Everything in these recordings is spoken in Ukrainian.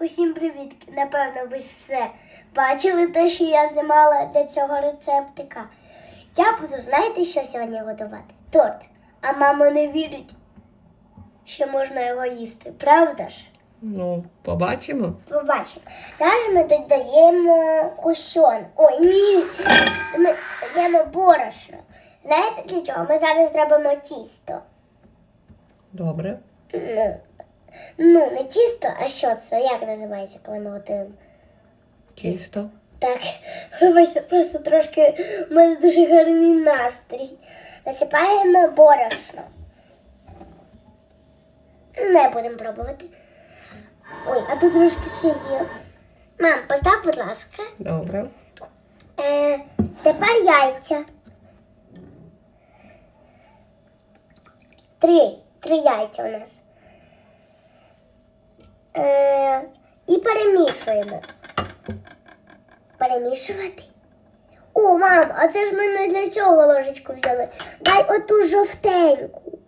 Усім привіт! Напевно, ви ж все бачили те, що я знімала для цього рецептика. Я буду, знаєте, що сьогодні готувати? Торт. А мама не вірить, що можна його їсти, правда ж? Ну, побачимо. Побачимо. Зараз ми додаємо кущон. Ой, ні. Ми додаємо борошно. Знаєте для чого? Ми зараз зробимо тісто. Добре. Ну, ну, не тісто, а що це? Як називається, коли ми готуємо? Тісто. Так, вибачте, просто трошки в мене дуже гарний настрій. Насипаємо борошно. Не будемо пробувати. Ой, а тут трошки ще є. Мам, постав, будь ласка. Добре. Е, тепер яйця. Три. Три яйця у нас. Е, і перемішуємо. Перемішувати. О, мам, а це ж ми не для чого ложечку взяли. Дай оту жовтеньку.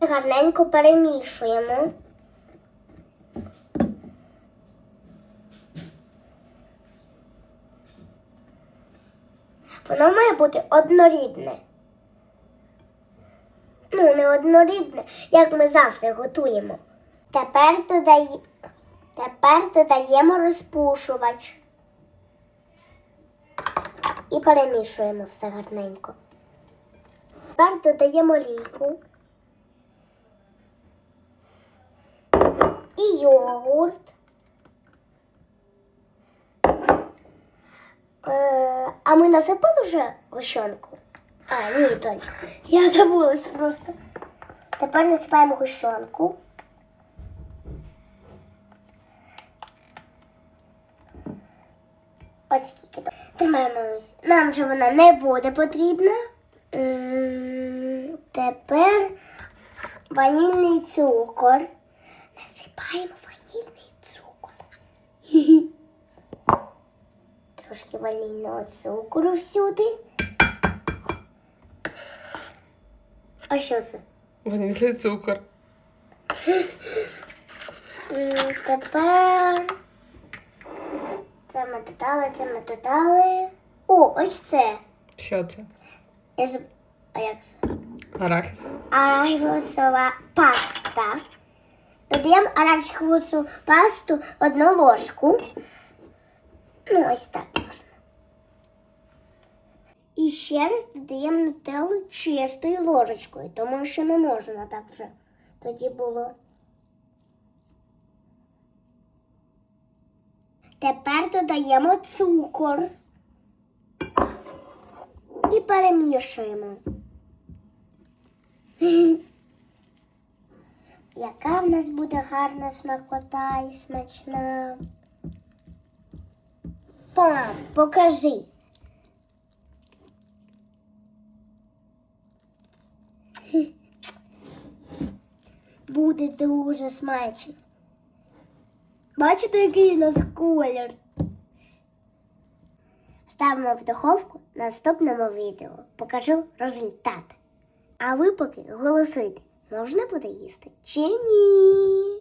Гарненько перемішуємо. Воно має бути однорідне. Ну, не однорідне, як ми завжди готуємо. Тепер, додай... Тепер додаємо розпушувач. І перемішуємо все гарненько. Тепер додаємо лійку. І йогурт. Е, а ми насипали вже гущонку? А, ні, точно. Я забулась просто. Тепер насипаємо гущонку. Ось скільки. то. Тримаємо. Нам же вона не буде потрібна. М, Тепер ванільний цукор. Насипаємо ванільний цукор. Трошки ванільного цукру всюди. А що це? Ванільний цукор. Тепер це ми додали, це ми додали. О, ось це. Що це? Я заб... А як це? Арахіс. Арахісова паста. Додаємо арахісову пасту одну ложку. Ну, ось так можна. І ще раз додаємо нутеллу чистою ложечкою, тому що не можна так вже. Тоді було. Тепер додаємо цукор і перемішуємо. Яка в нас буде гарна смакота і смачна. Пам, покажи. Буде дуже смачно. Бачите, який у нас колір? Ставимо в духовку в наступному відео. Покажу результат. А ви поки голосуйте, можна буде їсти чи ні?